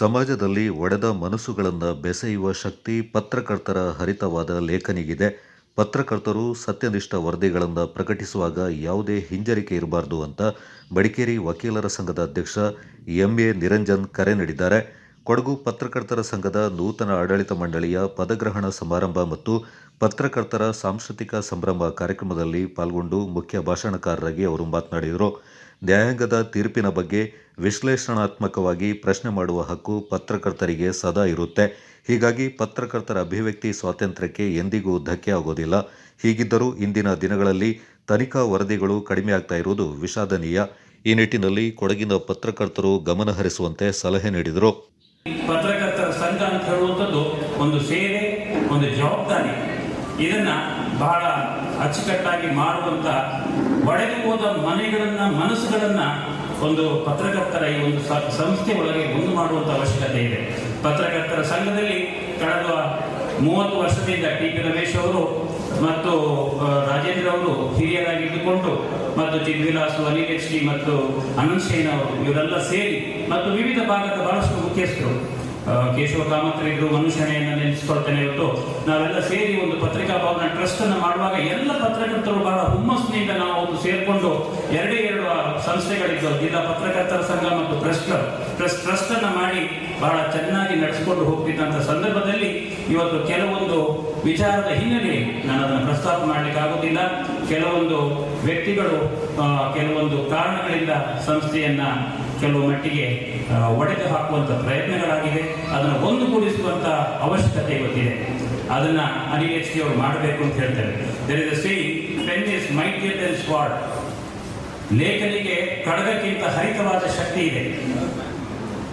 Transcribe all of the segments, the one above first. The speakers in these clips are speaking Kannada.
ಸಮಾಜದಲ್ಲಿ ಒಡೆದ ಮನಸ್ಸುಗಳನ್ನು ಬೆಸೆಯುವ ಶಕ್ತಿ ಪತ್ರಕರ್ತರ ಹರಿತವಾದ ಲೇಖನಿಗಿದೆ. ಪತ್ರಕರ್ತರು ಸತ್ಯನಿಷ್ಠ ವರದಿಗಳನ್ನು ಪ್ರಕಟಿಸುವಾಗ ಯಾವುದೇ ಹಿಂಜರಿಕೆ ಇರಬಾರದು ಅಂತ ಬಡಿಕೇರಿ ವಕೀಲರ ಸಂಘದ ಅಧ್ಯಕ್ಷ ಎಂ. ಎ. ನಿರಂಜನ್ ಕರೆ ನೀಡಿದ್ದಾರೆ. ಕೊಡಗು ಪತ್ರಕರ್ತರ ಸಂಘದ ನೂತನ ಆಡಳಿತ ಮಂಡಳಿಯ ಪದಗ್ರಹಣ ಸಮಾರಂಭ ಮತ್ತು ಪತ್ರಕರ್ತರ ಸಾಂಸ್ಕೃತಿಕ ಸಂಭ್ರಮ ಕಾರ್ಯಕ್ರಮದಲ್ಲಿ ಪಾಲ್ಗೊಂಡು ಮುಖ್ಯ ಭಾಷಣಕಾರರಾಗಿ ಅವರು ಮಾತನಾಡಿದರು. ನ್ಯಾಯಾಂಗದ ತೀರ್ಪಿನ ಬಗ್ಗೆ ವಿಶ್ಲೇಷಣಾತ್ಮಕವಾಗಿ ಪ್ರಶ್ನೆ ಮಾಡುವ ಹಕ್ಕು ಪತ್ರಕರ್ತರಿಗೆ ಸದಾ ಇರುತ್ತೆ. ಹೀಗಾಗಿ ಪತ್ರಕರ್ತರ ಅಭಿವ್ಯಕ್ತಿ ಸ್ವಾತಂತ್ರ್ಯಕ್ಕೆ ಎಂದಿಗೂ ಧಕ್ಕೆ ಆಗೋದಿಲ್ಲ. ಹೀಗಿದ್ದರೂ ಇಂದಿನ ದಿನಗಳಲ್ಲಿ ತನಿಖಾ ವರದಿಗಳು ಕಡಿಮೆ ಆಗ್ತಾ ಇರುವುದು ವಿಷಾದನೀಯ. ಈ ನಿಟ್ಟಿನಲ್ಲಿ ಕೊಡಗಿನ ಪತ್ರಕರ್ತರು ಗಮನ ಹರಿಸುವಂತೆ ಸಲಹೆ ನೀಡಿದರು. ಪತ್ರಕರ್ತರ ಸಂಘ ಅಂತ ಹೇಳುವಂಥದ್ದು ಒಂದು ಸೇವೆ, ಒಂದು ಜವಾಬ್ದಾರಿ. ಇದನ್ನ ಬಹಳ ಅಚ್ಚುಕಟ್ಟಾಗಿ ಮಾಡುವಂತ ಒಡೆದು ಹೋದ ಮನೆಗಳನ್ನ, ಮನಸ್ಸುಗಳನ್ನ ಒಂದು ಪತ್ರಕರ್ತರ ಈ ಒಂದು ಸಂಸ್ಥೆ ಒಳಗೆ ಒಂದು ಮಾಡುವಂತ ಅವಶ್ಯಕತೆ ಇದೆ. ಪತ್ರಕರ್ತರ ಸಂಘದಲ್ಲಿ ಕಳೆದ ಮೂವತ್ತು ವರ್ಷದಿಂದ ಟಿ. ಪಿ. ರಮೇಶ್ ಅವರು ಮತ್ತು ರಾಜೇಂದ್ರ ಅವರು ಹಿರಿಯರಾಗಿದ್ದುಕೊಂಡು ಮತ್ತು ಚಿದ್ವಿಲಾಸು ಅನಿಲ್ ಎಚ್ ಡಿ ಮತ್ತು ಅನಂತ್ ಶೈನ್ ಅವರು, ಇವರೆಲ್ಲ ಸೇರಿ ಮತ್ತು ವಿವಿಧ ಭಾಗದ ಬಹಳಷ್ಟು ಮುಖ್ಯಸ್ಥರು ಕೇಶವ ಕಾಮತ್ರಿ ಇದ್ರು ಮನುಷ್ಯನೆಯನ್ನು ನೆನೆಸ್ಕೊಳ್ತೇನೆ ಇವತ್ತು ನಾವೆಲ್ಲ ಸೇರಿ ಒಂದು ಪತ್ರಿಕಾ ಭವನ ಟ್ರಸ್ಟ್ ಅನ್ನು ಮಾಡುವಾಗ ಎಲ್ಲ ಪತ್ರಕರ್ತರು ಬಹಳ ಹುಮ್ಮಸ್ಸಿನಿಂದ ನಾವು ಒಂದು ಸೇರ್ಕೊಂಡು ಎರಡೇ ಎರಡು ಸಂಸ್ಥೆಗಳಿದ್ದು, ಜಿಲ್ಲಾ ಪತ್ರಕರ್ತರ ಸಂಘ ಮತ್ತು ಟ್ರಸ್ಟ್ ಟ್ರಸ್ಟ್ ಟ್ರಸ್ಟ್ ಅನ್ನ ಮಾಡಿ ಬಹಳ ಚೆನ್ನಾಗಿ ನಡೆಸಿಕೊಂಡು ಹೋಗ್ತಿದ್ದಂಥ ಸಂದರ್ಭದಲ್ಲಿ ಇವತ್ತು ಕೆಲವೊಂದು ವಿಚಾರದ ಹಿನ್ನೆಲೆ ನಾನು ಅದನ್ನು ಪ್ರಸ್ತಾಪ ಮಾಡಲಿಕ್ಕೆ ಕೆಲವೊಂದು ವ್ಯಕ್ತಿಗಳು ಕೆಲವೊಂದು ಕಾರಣಗಳಿಂದ ಸಂಸ್ಥೆಯನ್ನ ಕೆಲವು ಮಟ್ಟಿಗೆ ಒಡೆದು ಹಾಕುವಂಥ ಪ್ರಯತ್ನಗಳಾಗಿದೆ ಅದನ್ನು ಒಂದುಗೂಡಿಸುವಂಥ ಅವಶ್ಯಕತೆ ಗೊತ್ತಿದೆ ಅದನ್ನು ಅನಿಲ್ ಎಚ್ ಅವರು ಮಾಡಬೇಕು ಅಂತ ಹೇಳ್ತಾರೆ. There is say pen is mightier than sword ಲೇಖನಿಗೆ ಕಡಗಕ್ಕಿಂತ ಹರಿತವಾದ ಶಕ್ತಿ ಇದೆ.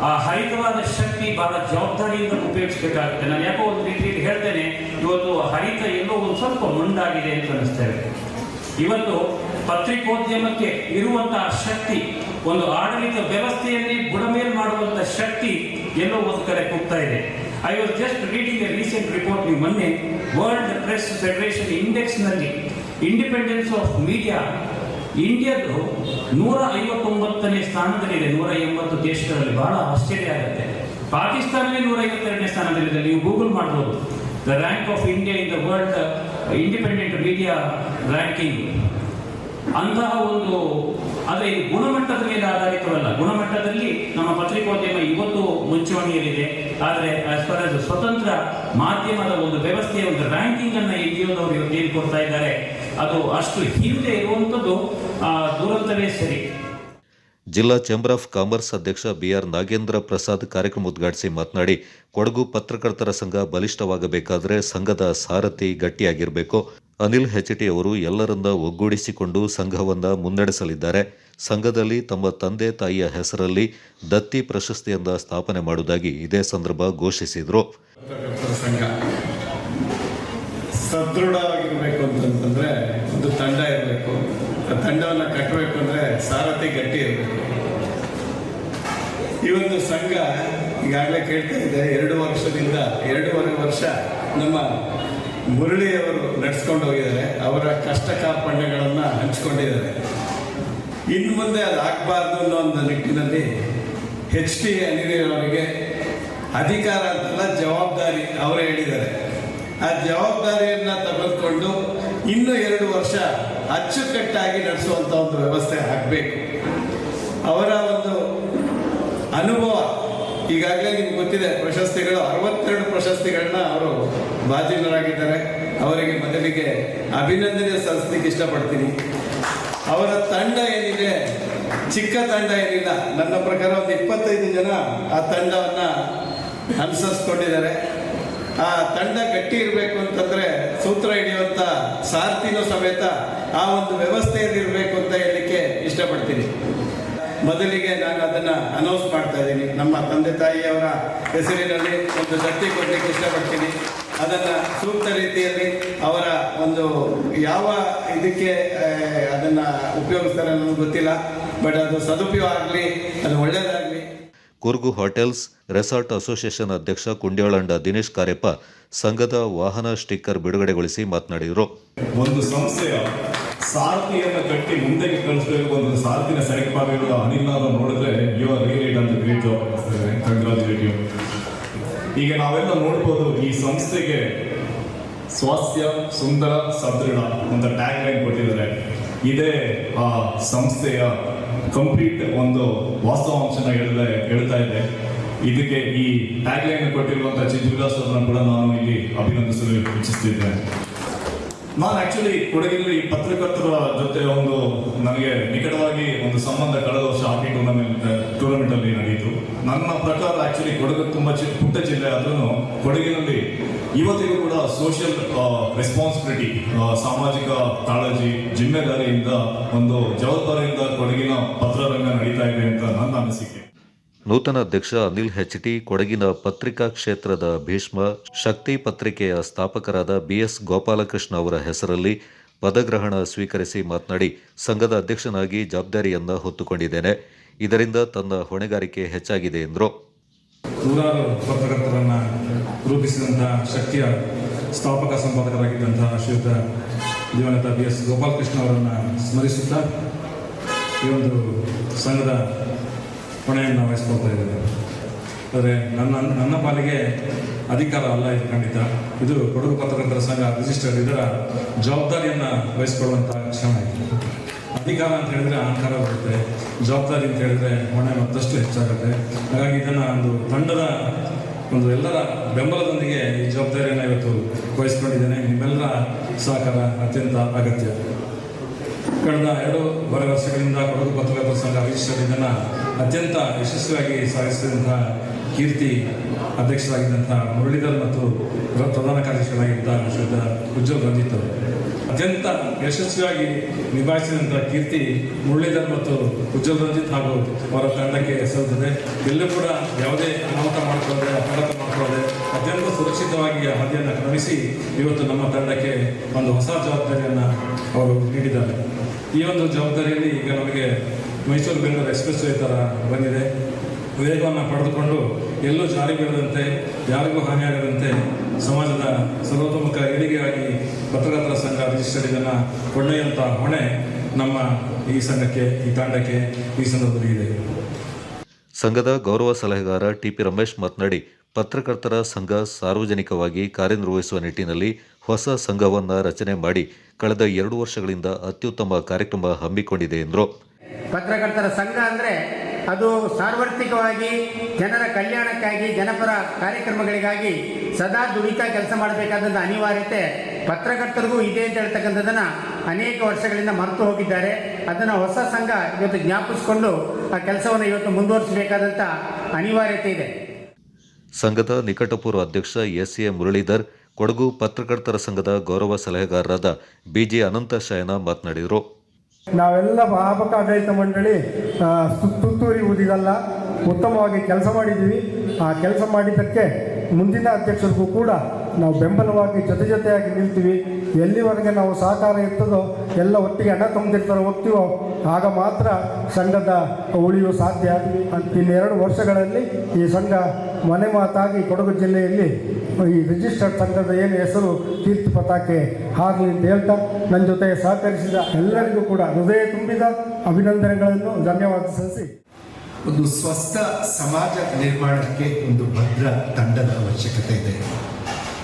ಆ ಹರಿತವಾದ ಶಕ್ತಿ ಬಹಳ ಜವಾಬ್ದಾರಿಯಿಂದ ಉಪಯೋಗಿಸಬೇಕಾಗುತ್ತೆ. ನಾನು ಯಾಕೋ ಒಂದು ರೀತಿಯಲ್ಲಿ ಹೇಳ್ತೇನೆ, ಇವತ್ತು ಹರಿತ ಎಲ್ಲೋ ಒಂದು ಸ್ವಲ್ಪ ಮುಂದಾಗಿದೆ ಅಂತ ಅನಿಸ್ತೇವೆ ಇವತ್ತು ಪತ್ರಿಕೋದ್ಯಮಕ್ಕೆ ಇರುವಂತಹ ಶಕ್ತಿ ಒಂದು ಆಡಳಿತ ವ್ಯವಸ್ಥೆಯಲ್ಲಿ ಬುಡಮೇಲ್ ಮಾಡುವಂತ ಶಕ್ತಿ ಎಲ್ಲೋ ಒಂದು ಕಡೆ ಕೂಗ್ತಾ ಇದೆ. I was just reading a recent report ನೀವು ಮೊನ್ನೆ ವರ್ಲ್ಡ್ ಪ್ರೆಸ್ ಫೆಡರೇಷನ್ ಇಂಡೆಕ್ಸ್ನಲ್ಲಿ ಇಂಡಿಪೆಂಡೆನ್ಸ್ ಆಫ್ ಮೀಡಿಯಾ ಇಂಡಿಯಾದು ನೂರ ಐವತ್ತೊಂಬತ್ತನೇ ಸ್ಥಾನದಲ್ಲಿದೆ. ನೂರ ಎಂಬತ್ತು ದೇಶಗಳಲ್ಲಿ ಬಹಳ ಆಶ್ಚರ್ಯ ಆಗುತ್ತೆ. ಪಾಕಿಸ್ತಾನವೇ ನೂರ ಐವತ್ತೆರಡನೇ ಸ್ಥಾನದಲ್ಲಿದೆ. ನೀವು ಗೂಗಲ್ ಮಾಡ್ಬೋದು. The rank of India in the world independent media ranking ಅಂತಹ ಒಂದು ಆದರೆ ಇದು ಗುಣಮಟ್ಟದ ಮೇಲೆ ಆಧಾರಿತವಲ್ಲ. ಗುಣಮಟ್ಟದಲ್ಲಿ ನಮ್ಮ ಪತ್ರಿಕೋದ್ಯಮ ಇವತ್ತು ಮುಂಚೂಣಿಯಲ್ಲಿದೆ. ಆದರೆ ಸ್ವತಂತ್ರ ಮಾಧ್ಯಮದ ಒಂದು ವ್ಯವಸ್ಥೆಯ ಒಂದು ರ್ಯಾಂಕಿಂಗ್ ಅನ್ನ ಇಂಡಿಯಾದವರು ಇವತ್ತು ಏನು ಕೊಡ್ತಾ ಇದ್ದಾರೆ. ಅದು ಅಷ್ಟು ಹಿಂದೆ ಇರುವಂಥದ್ದು ದುರಂತವೇ ಸರಿ. ಜಿಲ್ಲಾ ಚೇಂಬರ್ ಆಫ್ ಕಾಮರ್ಸ್ ಅಧ್ಯಕ್ಷ ಬಿಆರ್ ನಾಗೇಂದ್ರ ಪ್ರಸಾದ್ ಕಾರ್ಯಕ್ರಮ ಉದ್ಘಾಟಿಸಿ ಮಾತನಾಡಿ, ಕೊಡಗು ಪತ್ರಕರ್ತರ ಸಂಘ ಬಲಿಷ್ಠವಾಗಬೇಕಾದರೆ ಸಂಘದ ಸಾರಥಿ ಗಟ್ಟಿಯಾಗಿರಬೇಕು. ಅನಿಲ್ ಹೆಚ್ಟಿ ಅವರು ಎಲ್ಲರನ್ನ ಒಗ್ಗೂಡಿಸಿಕೊಂಡು ಸಂಘವನ್ನು ಮುನ್ನಡೆಸಲಿದ್ದಾರೆ. ಸಂಘದಲ್ಲಿ ತಮ್ಮ ತಂದೆ ತಾಯಿಯ ಹೆಸರಲ್ಲಿ ದತ್ತಿ ಪ್ರಶಸ್ತಿಯಿಂದ ಸ್ಥಾಪನೆ ಮಾಡುವುದಾಗಿ ಇದೇ ಸಂದರ್ಭ ಘೋಷಿಸಿದರು. ಸದೃಢವಾಗಿರ್ಬೇಕು ಅಂತಂತಂದ್ರೆ ಒಂದು ತಂಡ ಇರಬೇಕು. ಆ ತಂಡವನ್ನು ಕಟ್ಟಬೇಕು ಅಂದ್ರೆ ಸಾರಥಿ ಗಟ್ಟಿ ಇರಬೇಕು. ಈ ಒಂದು ಸಂಘ ಈಗಾಗಲೇ ಕೇಳ್ತಾ ಇದೆ, ಎರಡು ವರ್ಷದಿಂದ ಎರಡೂವರೆ ವರ್ಷ ನಮ್ಮ ಮುರಳಿಯವರು ನಡೆಸ್ಕೊಂಡು ಹೋಗಿದ್ದಾರೆ. ಅವರ ಕಷ್ಟ ಕಾರ್ಪಣ್ಯಗಳನ್ನು ಹಂಚಿಕೊಂಡಿದ್ದಾರೆ. ಇನ್ನು ಮುಂದೆ ಅದು ಆಗಬಾರ್ದು ಅನ್ನೋ ಒಂದು ನಿಟ್ಟಿನಲ್ಲಿ ಎಚ್ ಟಿ ಅನಿಲಯವರಿಗೆ ಅಧಿಕಾರ ಅಂತಲ್ಲ ಜವಾಬ್ದಾರಿ ಅವರೇ ಹೇಳಿದ್ದಾರೆ. ಆ ಜವಾಬ್ದಾರಿಯನ್ನು ತೆಗೆದುಕೊಂಡು ಇನ್ನೂ ಎರಡು ವರ್ಷ ಅಚ್ಚುಕಟ್ಟಾಗಿ ನಡೆಸುವಂಥ ಒಂದು ವ್ಯವಸ್ಥೆ ಆಗಬೇಕು. ಅವರ ಒಂದು ಅನುಭವ ಈಗಾಗಲೇ ನಿಮ್ಗೆ ಗೊತ್ತಿದೆ, ಪ್ರಶಸ್ತಿಗಳು, ಅರವತ್ತೆರಡು ಪ್ರಶಸ್ತಿಗಳನ್ನ ಅವರು ಬಾಜಿನರಾಗಿದ್ದಾರೆ ಅವರಿಗೆ ಮೊದಲಿಗೆ ಅಭಿನಂದನೆ ಸಲ್ಲಿಸ್ಲಿಕ್ಕೆ ಇಷ್ಟಪಡ್ತೀನಿ. ಅವರ ತಂಡ ಏನಿದೆ, ಚಿಕ್ಕ ತಂಡ ಏನಿಲ್ಲ, ನನ್ನ ಪ್ರಕಾರ ಒಂದು ಇಪ್ಪತ್ತೈದು ಜನ ಆ ತಂಡವನ್ನು ಅನುಸರಿಸ್ಕೊಂಡಿದ್ದಾರೆ. ಆ ತಂಡ ಗಟ್ಟಿ ಇರಬೇಕು ಅಂತಂದರೆ ಸೂತ್ರ ಹಿಡಿಯುವಂಥ ಸಾರ್ಥಿನೂ ಸಮೇತ ಆ ಒಂದು ವ್ಯವಸ್ಥೆಯಲ್ಲಿ ಇರಬೇಕು ಅಂತ ಹೇಳಲಿಕ್ಕೆ ಇಷ್ಟಪಡ್ತೀನಿ. ಮೊದಲಿಗೆ ನಾನು ಅದನ್ನ ಅನೌನ್ಸ್ ಮಾಡ್ತಾ ಇದ್ದೀನಿ. ನಮ್ಮ ತಂದೆ ತಾಯಿಯವರ ಹೆಸರಿನಲ್ಲಿ ಒಂದು ದತ್ತಿ ಕೊಡಲಿಕ್ಕೆ ಇಷ್ಟಪಡ್ತೀನಿ. ಅದನ್ನ ಸೂಕ್ತ ರೀತಿಯಲ್ಲಿ ಅವರ ಒಂದು ಯಾವ ಇದಕ್ಕೆ ಅದನ್ನು ಅದನ್ನ ಉಪಯೋಗಿಸ್ತಾರೆ ನನಗೆ ಗೊತ್ತಿಲ್ಲ. ಬಟ್ ಅದು ಸದುಪಯೋಗ ಆಗಲಿ ಅದು ಒಳ್ಳೆಯದಾಗಲಿ ಕೂರ್ಗು ಹೋಟೆಲ್ಸ್ ರೆಸಾರ್ಟ್ ಅಸೋಸಿಯೇಷನ್ ಅಧ್ಯಕ್ಷ ಕುಂಡ್ಯಾಳಂಡ ದಿನೇಶ್ ಕಾರ್ಯಪ್ಪ ಸಂಘದ ವಾಹನ ಸ್ಟಿಕ್ಕರ್ ಬಿಡುಗಡೆಗೊಳಿಸಿ ಮಾತನಾಡಿದರು. ಒಂದು ಸಂಸ್ಥೆಯ ಸಾರಥಿಯನ್ನು ಕಟ್ಟಿ ಮುಂದೆ ಕಳಿಸ್ಬೇಕು ಒಂದು ಸಾರಥಿನ ಮಾಡಿರೋ ಅನಿಲ್ ಅವರು ನೋಡಿದ್ರೆ you are really done great job congratulative ಈಗ ನಾವೆಲ್ಲ ನೋಡ್ಬೋದು ಈ ಸಂಸ್ಥೆಗೆ ಸ್ವಾಸ್ಥ್ಯ ಸುಂದರ ಸದೃಢ ಅಂತ ಟ್ಯಾಗ್ ಲೈನ್ ಕೊಟ್ಟಿದ್ದಾರೆ. ಇದೇ ಆ ಸಂಸ್ಥೆಯ ಕಂಪ್ಲೀಟ್ ಒಂದು ವಾಸ್ತವಾಂಶನ ಹೇಳ್ತಾ ಹೇಳ್ತಾ ಇದೆ. ಇದಕ್ಕೆ ಈ ಟ್ಯಾಗ್ ಲೈನ್ ಕೊಟ್ಟಿರುವಂತಹ ಅವರನ್ನ ಕೂಡ ನಾನು ಇಲ್ಲಿ ಅಭಿನಂದಿಸಲು ಇಚ್ಛಿಸ್ತಿದ್ದೇನೆ. ನಾನು ಆಕ್ಚುಲಿ ಕೊಡಗಿನಲ್ಲಿ ಪತ್ರಕರ್ತರ ಜೊತೆ ಒಂದು ನನಗೆ ನಿಕಟವಾಗಿ ಒಂದು ಸಂಬಂಧ ಕಳೆದ ವರ್ಷ ಹಾಕಿ ಟೂರ್ನಮೆಂಟ್ ಟೂರ್ನಮೆಂಟ್ ಅಲ್ಲಿ ನಡೆಯಿತು. ನನ್ನ ಪ್ರಕಾರ ಆಕ್ಚುಲಿ ಕೊಡಗು ತುಂಬಾ ಚಿಕ್ಕ ಪುಟ್ಟ ಜಿಲ್ಲೆ ಆದ್ರೂ ಕೊಡಗಿನಲ್ಲಿ ಇವತ್ತಿಗೂ ಕೂಡ ಸೋಷಿಯಲ್ ರೆಸ್ಪಾನ್ಸಿಬಿಲಿಟಿ ಸಾಮಾಜಿಕ ಕಾಳಜಿ, ಜಿಮ್ಮೆದಾರಿಯಿಂದ ಒಂದು ಜವಾಬ್ದಾರಿಯಿಂದ ಕೊಡಗಿನ ಪತ್ರರಂಗ ನಡೀತಾ ಇದೆ ಅಂತ ನನ್ನ ಅನಿಸಿಕೆ. ನೂತನ ಅಧ್ಯಕ್ಷ ಅನಿಲ್ ಹೆಚ್ಟಿ, ಕೊಡಗಿನ ಪತ್ರಿಕಾ ಕ್ಷೇತ್ರದ ಭೀಷ್ಮ, ಶಕ್ತಿ ಪತ್ರಿಕೆಯ ಸ್ಥಾಪಕರಾದ ಬಿಎಸ್ ಗೋಪಾಲಕೃಷ್ಣ ಅವರ ಹೆಸರಲ್ಲಿ ಪದಗ್ರಹಣ ಸ್ವೀಕರಿಸಿ ಮಾತನಾಡಿ, ಸಂಘದ ಅಧ್ಯಕ್ಷನಾಗಿ ಜವಾಬ್ದಾರಿಯನ್ನು ಹೊತ್ತುಕೊಂಡಿದ್ದೇನೆ. ಇದರಿಂದ ತನ್ನ ಹೊಣೆಗಾರಿಕೆ ಹೆಚ್ಚಾಗಿದೆ ಎಂದರು. ರೂಪಿಸಿದಂತಹ ಸ್ಥಾಪಕ ಸಂಪಾದಕರಾಗಿದ್ದಂತಹ ಶ್ರೀಯುತ ದಿವಂಗತ ಗೋಪಾಲಕೃಷ್ಣ ಅವರನ್ನು ಸ್ಮರಿಸುತ್ತಾ, ಈ ಒಂದು ಸಂಘದ ಹೊಣೆಯನ್ನು ವಹಿಸ್ಕೊಳ್ತಾ ಇದ್ದಾರೆ. ಆದರೆ ನನ್ನ ನನ್ನ ಪಾಲಿಗೆ ಅಧಿಕಾರ ಅಲ್ಲ ಇದು ಖಂಡಿತ. ಇದು ಕೊಡಗು ಪತ್ರಕರ್ತರ ಸಂಘ ರಿಜಿಸ್ಟರ್ ಇದರ ಜವಾಬ್ದಾರಿಯನ್ನು ವಹಿಸ್ಕೊಳ್ಳುವಂಥ ಕ್ಷಣ ಇದೆ. ಅಧಿಕಾರ ಅಂತ ಹೇಳಿದ್ರೆ ಅಹಂಕಾರ ಬರುತ್ತೆ. ಜವಾಬ್ದಾರಿ ಅಂತ ಹೇಳಿದ್ರೆ ಹೊಣೆ ಮತ್ತಷ್ಟು ಹೆಚ್ಚಾಗುತ್ತೆ. ಹಾಗಾಗಿ ಇದನ್ನು ಒಂದು ತಂಡದ, ಒಂದು ಎಲ್ಲರ ಬೆಂಬಲದೊಂದಿಗೆ ಈ ಜವಾಬ್ದಾರಿಯನ್ನು ಇವತ್ತು ವಹಿಸ್ಕೊಂಡಿದ್ದೇನೆ. ನಿಮ್ಮೆಲ್ಲರ ಸಹಕಾರ ಅತ್ಯಂತ ಅಗತ್ಯ. ಕಳೆದ ಎರಡೂವರೆ ವರ್ಷಗಳಿಂದ ಕೊಡಗು ಪತ್ರಕರ್ತರ ಸಂಘ ರಿಜಿಸ್ಟರ್ ಅತ್ಯಂತ ಯಶಸ್ವಿಯಾಗಿ ಸಾಗಿಸಿದಂತಹ ಕೀರ್ತಿ ಅಧ್ಯಕ್ಷರಾಗಿದ್ದಂಥ ಮುರಳೀಧರ್ ಮತ್ತು ಪ್ರ- ಪ್ರಧಾನ ಕಾರ್ಯದರ್ಶಿಗಳಾಗಿದ್ದ ಶ್ರೀಯುತ ಉಜ್ವಲ್ ರಂಜಿತ್ ಅವರು. ಅತ್ಯಂತ ಯಶಸ್ವಿಯಾಗಿ ನಿಭಾಯಿಸಿದಂತಹ ಕೀರ್ತಿ ಮುರಳೀಧರ್ ಮತ್ತು ಉಜ್ವಲ್ ರಂಜಿತ್ ಹಾಗೂ ಅವರ ತಂಡಕ್ಕೆ ಸಲ್ಲುತ್ತದೆ ಎಲ್ಲೂ ಕೂಡ ಯಾವುದೇ ಅನಾಹುತ ಮಾಡಿಕೊಳ್ಳದೆ ಅಪಘಾತ ಮಾಡಿಕೊಳ್ಳದೆ ಅತ್ಯಂತ ಸುರಕ್ಷಿತವಾಗಿ ಹಾದಿಯನ್ನು ಕ್ರಮಿಸಿ ಇವತ್ತು ನಮ್ಮ ತಂಡಕ್ಕೆ ಒಂದು ಹೊಸ ಜವಾಬ್ದಾರಿಯನ್ನು ಅವರು ನೀಡಿದ್ದಾರೆ. ಈ ಒಂದು ಜವಾಬ್ದಾರಿಯಲ್ಲಿ ಈಗ ನಮಗೆ ಮೈಸೂರು ಬೆಂಗಳೂರು ಎಕ್ಸ್ಪ್ರೆಸ್ ವೇ ಥರ ಬಂದಿದೆ. ವೇಗವನ್ನು ಪಡೆದುಕೊಂಡು ಎಲ್ಲೂ ಜಾರಿ ಬೀಳದಂತೆ, ಯಾರಿಗೂ ಹಾನಿಯಾಗದಂತೆ ಸಮಾಜದ ಸರ್ವತೋಮುಖ ಏಳಿಗೆಯಾಗಿ ಪತ್ರಕರ್ತರ ಸಂಘ ರಿಜಿಸ್ಟರ್ ಇದನ್ನು ಕೊಂಡೊಯ್ಯುವಂಥ ಹೊಣೆ ನಮ್ಮ ಈ ಸಂಘಕ್ಕೆ, ಈ ತಾಂಡಕ್ಕೆ ಈ ಸಂದರ್ಭದಲ್ಲಿ ಇದೆ. ಸಂಘದ ಗೌರವ ಸಲಹೆಗಾರ ಟಿಪಿ ರಮೇಶ್ ಮಾತನಾಡಿ ಪತ್ರಕರ್ತರ ಸಂಘ ಸಾರ್ವಜನಿಕವಾಗಿ ಕಾರ್ಯನಿರ್ವಹಿಸುವ ನಿಟ್ಟಿನಲ್ಲಿ ಹೊಸ ಸಂಘವನ್ನು ರಚನೆ ಮಾಡಿ ಕಳೆದ ಎರಡು ವರ್ಷಗಳಿಂದ ಅತ್ಯುತ್ತಮ ಕಾರ್ಯಕ್ರಮ ಹಮ್ಮಿಕೊಂಡಿದೆ ಎಂದರು. ಪತ್ರಕರ್ತರ ಸಂಘ ಅಂದರೆ ಅದು ಸಾರ್ವತ್ರಿಕವಾಗಿ ಜನರ ಕಲ್ಯಾಣಕ್ಕಾಗಿ, ಜನಪರ ಕಾರ್ಯಕ್ರಮಗಳಿಗಾಗಿ ಸದಾ ದುಡಿತಾ ಕೆಲಸ ಮಾಡಬೇಕಾದಂಥ ಅನಿವಾರ್ಯತೆ ಪತ್ರಕರ್ತರಿಗೂ ಇದೆ ಅಂತ ಹೇಳ್ತಕ್ಕಂಥದ್ದನ್ನು ಅನೇಕ ವರ್ಷಗಳಿಂದ ಮರೆತು ಹೋಗಿದ್ದಾರೆ. ಅದನ್ನು ಹೊಸ ಸಂಘ ಇವತ್ತು ಜ್ಞಾಪಿಸಿಕೊಂಡು ಆ ಕೆಲಸವನ್ನು ಇವತ್ತು ಮುಂದುವರಿಸಬೇಕಾದಂಥ ಅನಿವಾರ್ಯತೆ ಇದೆ. ಸಂಘದ ನಿಕಟಪೂರ್ವ ಅಧ್ಯಕ್ಷ ಎಸ್ ಎ ಮುರಳೀಧರ್, ಕೊಡಗು ಪತ್ರಕರ್ತರ ಸಂಘದ ಗೌರವ ಸಲಹೆಗಾರರಾದ ಬಿಜೆ ಅನಂತ ಶಯನ ಮಾತನಾಡಿದರು. ನಾವೆಲ್ಲ ಭಾವಕ ಆಡಳಿತ ಮಂಡಳಿ ತುತ್ತೂರಿಯುವುದಿದಲ್ಲ ಉತ್ತಮವಾಗಿ ಕೆಲಸ ಮಾಡಿದ್ದೀವಿ. ಆ ಕೆಲಸ ಮಾಡಿದ್ದಕ್ಕೆ ಮುಂದಿನ ಅಧ್ಯಕ್ಷರಿಗೂ ಕೂಡ ನಾವು ಬೆಂಬಲವಾಗಿ ಜೊತೆ ಜೊತೆಯಾಗಿ ನಿಲ್ತೀವಿ. ಎಲ್ಲಿವರೆಗೆ ನಾವು ಸಹಕಾರ ಇರ್ತದೋ, ಎಲ್ಲ ಒಟ್ಟಿಗೆ ಹಣ ತುಂಬಿರ್ತಾರೋ ಹೋಗ್ತೀವೋ ಆಗ ಮಾತ್ರ ಸಂಘದ ಉಳಿಯು ಸಾಧ್ಯ. ಇನ್ನೆರಡು ವರ್ಷಗಳಲ್ಲಿ ಈ ಸಂಘ ಮನೆ ಮಾತಾಗಿ ಕೊಡಗು ಜಿಲ್ಲೆಯಲ್ಲಿ ಈ ರಿಜಿಸ್ಟರ್ಡ್ ಸಂಘದ ಏನು ಹೆಸರು ಕೀರ್ತಿ ಪತಾಕೆ ಆಗಲಿ ಅಂತ ಹೇಳ್ತಾ ನನ್ನ ಜೊತೆ ಸಹಕರಿಸಿದ ಎಲ್ಲರಿಗೂ ಕೂಡ ಹೃದಯ ತುಂಬಿದ ಅಭಿನಂದನೆಗಳನ್ನು, ಧನ್ಯವಾದ ಸಲ್ಲಿಸಿ. ಒಂದು ಸ್ವಸ್ಥ ಸಮಾಜ ನಿರ್ಮಾಣಕ್ಕೆ ಒಂದು ಭದ್ರ ತಂಡದ ಅವಶ್ಯಕತೆ ಇದೆ.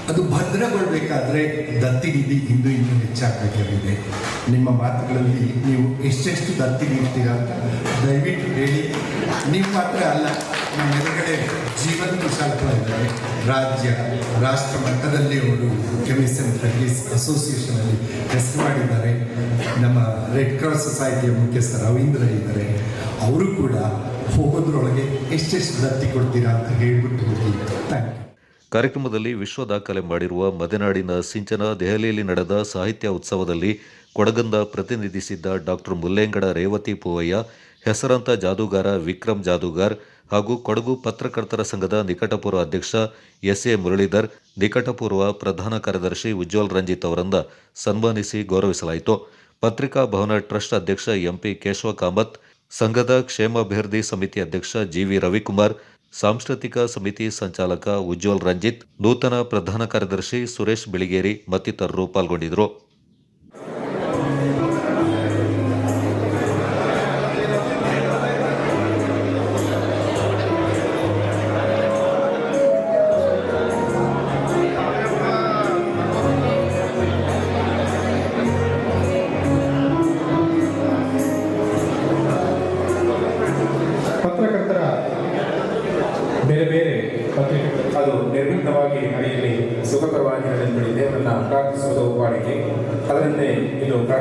ಅದು ಭದ್ರಗೊಳ್ಬೇಕಾದ್ರೆ ದತ್ತಿ ನಿಧಿ ಇಂದು ಇನ್ನೂ ಹೆಚ್ಚಾಗಬೇಕಾಗಿದೆ ನಿಮ್ಮ ಮಾತುಗಳಲ್ಲಿ ನೀವು ಎಷ್ಟೆಷ್ಟು ದತ್ತಿ ನೀಡ್ತೀರ ಅಂತ ದಯವಿಟ್ಟು ಹೇಳಿ. ನಿಮ್ಮ ಮಾತ್ರ ಅಲ್ಲ, ನಮ್ಮ ಎದುರುಗಡೆ ಜೀವನ ಕುಶಾಲಪ್ಪ ಇದ್ದಾರೆ. ರಾಜ್ಯ, ರಾಷ್ಟ್ರ ಮಟ್ಟದಲ್ಲಿ ಅವರು ಕೆಮಿಸನ್ ಫ್ರೆಂಡ್ಲೀಸ್ ಅಸೋಸಿಯೇಷನಲ್ಲಿ ಹೆಸರು ಮಾಡಿದ್ದಾರೆ. ನಮ್ಮ ರೆಡ್ ಕ್ರಾಸ್ ಸೊಸೈಟಿಯ ಮುಖ್ಯಸ್ಥ ರವೀಂದ್ರ ಇದ್ದಾರೆ. ಅವರು ಕೂಡ ಹೋಗೋದ್ರೊಳಗೆ ಎಷ್ಟೆಷ್ಟು ದತ್ತಿ ಕೊಡ್ತೀರಾ ಅಂತ ಹೇಳ್ಬಿಟ್ಟು ಹೋಗಿ. ಥ್ಯಾಂಕ್ ಯು ಕಾರ್ಯಕ್ರಮದಲ್ಲಿ ವಿಶ್ವ ದಾಖಲೆ ಮಾಡಿರುವ ಮದೆನಾಡಿನ ಸಿಂಚನ ದೆಹಲಿಯಲ್ಲಿ ನಡೆದ ಸಾಹಿತ್ಯ ಉತ್ಸವದಲ್ಲಿ ಕೊಡಗಂದ ಪ್ರತಿನಿಧಿಸಿದ್ದ ಡಾಕ್ಟರ್ ಮುಲ್ಲೇಂಗಡ ರೇವತಿ ಪೂವಯ್ಯ, ಹೆಸರಾಂತ ಜಾದೂಗಾರ ವಿಕ್ರಮ್ ಜಾದೂಗಾರ್ ಹಾಗೂ ಕೊಡಗು ಪತ್ರಕರ್ತರ ಸಂಘದ ನಿಕಟಪೂರ್ವ ಅಧ್ಯಕ್ಷ ಎಸ್ ಎ ಮುರಳೀಧರ್, ನಿಕಟಪೂರ್ವ ಪ್ರಧಾನ ಕಾರ್ಯದರ್ಶಿ ಉಜ್ವಲ್ ರಂಜಿತ್ ಅವರನ್ನ ಸನ್ಮಾನಿಸಿ ಗೌರವಿಸಲಾಯಿತು. ಪತ್ರಿಕಾ ಭವನ ಟ್ರಸ್ಟ್ ಅಧ್ಯಕ್ಷ ಎಂಪಿ ಕೇಶವ ಕಾಮತ್, ಸಂಘದ ಕ್ಷೇಮಾಭಿವೃದ್ಧಿ ಸಮಿತಿ ಅಧ್ಯಕ್ಷ ಜಿವಿ ರವಿಕುಮಾರ್ ಸಾಂಸ್ಕೃತಿಕ ಸಮಿತಿ ಸಂಚಾಲಕ ಉಜ್ವಲ್ ರಂಜಿತ್ ನೂತನ ಪ್ರಧಾನ ಕಾರ್ಯದರ್ಶಿ ಸುರೇಶ್ ಬಿಳಿಗೇರಿ ಮತ್ತಿತರರು ಪಾಲ್ಗೊಂಡಿದ್ದರು.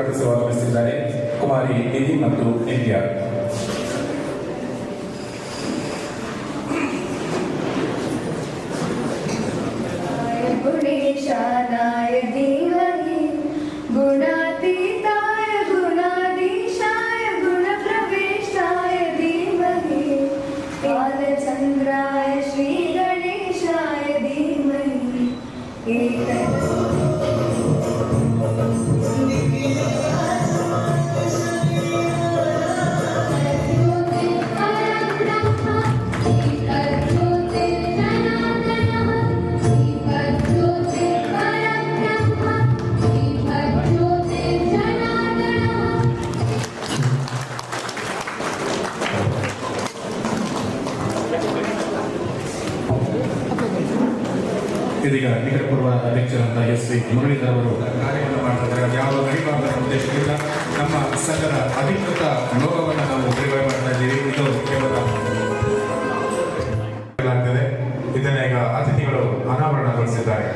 ಕಾರ್ಯಕ್ರಮಕ್ಕೆ ಸ್ವಾಗತಿಸಿದ್ದಾರೆ ಕುಮಾರಿ ನಿಧಿ ಮತ್ತು ನಿತ್ಯ ಗುಣೇಶ ಅಧ್ಯಕ್ಷರಂತ ಎಸ್ ವಿ ಮುರಳೀಧರ್ ಅವರು ಕಾರ್ಯವನ್ನು ಮಾಡ್ತಿದ್ದಾರೆ. ಅದು ಯಾವ ಗರಿಬಾರದ ಉದ್ದೇಶದಿಂದ ನಮ್ಮ ಸಂಘದ ಅಧಿಕೃತ ಲೋಕವನ್ನು ನಾವು ಬಿಡುಗಡೆ ಮಾಡ್ತಾ ಇದ್ದೀವಿ. ಇದು ಕೇವಲ ಇದನ್ನ ಈಗ ಅತಿಥಿಗಳು ಅನಾವರಣಗೊಳಿಸಿದ್ದಾರೆ.